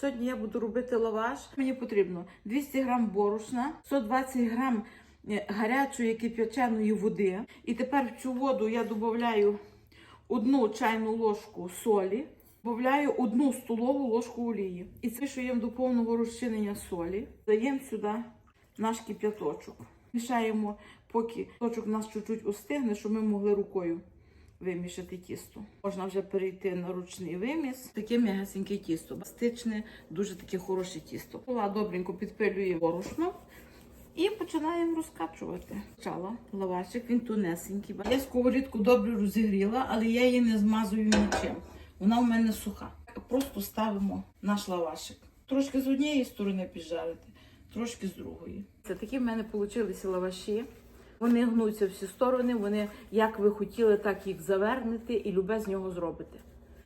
Сьогодні я буду робити лаваш. Мені потрібно 200 грам борошна, 120 грам е, гарячої кип'яченої води. І тепер в цю воду я додаю одну чайну ложку солі, додаю одну столову ложку олії. І це мішуємо до повного розчинення солі. Даємо сюди наш кип'яточок. Мішаємо, поки точок у нас чуть-чуть остигне, щоб ми могли рукою вимішати тісто. Можна вже перейти на ручний виміс. Таке м'ягесеньке тісто. Бастичне, дуже таке хороше тісто. Пола добренько підпилює борошно. І починаємо розкачувати. Почала лавашик, він тонесенький. Я сковорідку добре розігріла, але я її не змазую нічим. Вона у мене суха. Просто ставимо наш лавашик. Трошки з однієї сторони піджарити, трошки з другої. Це такі в мене вийшли лаваші. Вони гнуться всі сторони, вони як ви хотіли, так їх завернете і любе з нього зробите.